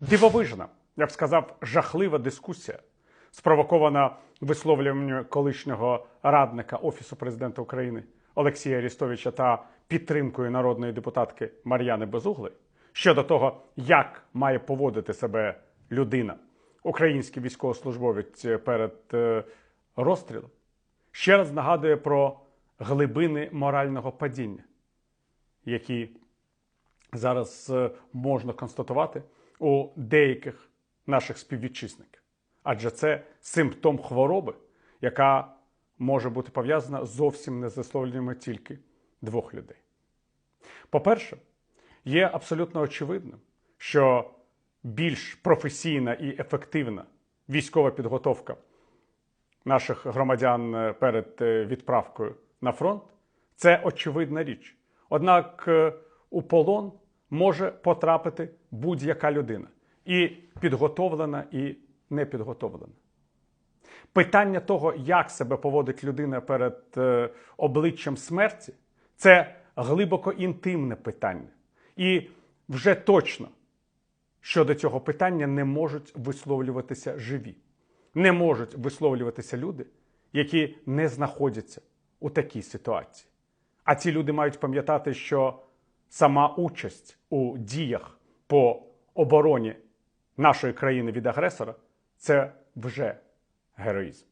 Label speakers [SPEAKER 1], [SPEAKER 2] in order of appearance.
[SPEAKER 1] Дивовижна, я б сказав, жахлива дискусія, спровокована висловлюванням колишнього радника Офісу президента України Олексія Арістовича та підтримкою народної депутатки Мар'яни Безугли щодо того, як має поводити себе людина, український військовослужбовець перед е, розстрілом, ще раз нагадує про глибини морального падіння, які зараз е, можна констатувати у деяких наших співвітчизників. Адже це симптом хвороби, яка може бути пов'язана зовсім не з висловлюваннями тільки двох людей. По-перше, є абсолютно очевидним, що більш професійна і ефективна військова підготовка наших громадян е, перед е, відправкою на фронт це очевидна річ. Однак е, у полон може потрапити будь-яка людина, і підготовлена, і непідготовлена. Питання того, як себе поводить людина перед е, обличчям смерті, це глибоко інтимне питання. І вже точно щодо цього питання не можуть висловлюватися живі, не можуть висловлюватися люди, які не знаходяться у такій ситуації. А ці люди мають пам'ятати, що сама участь у діях по обороні нашої країни від агресора це вже героїзм.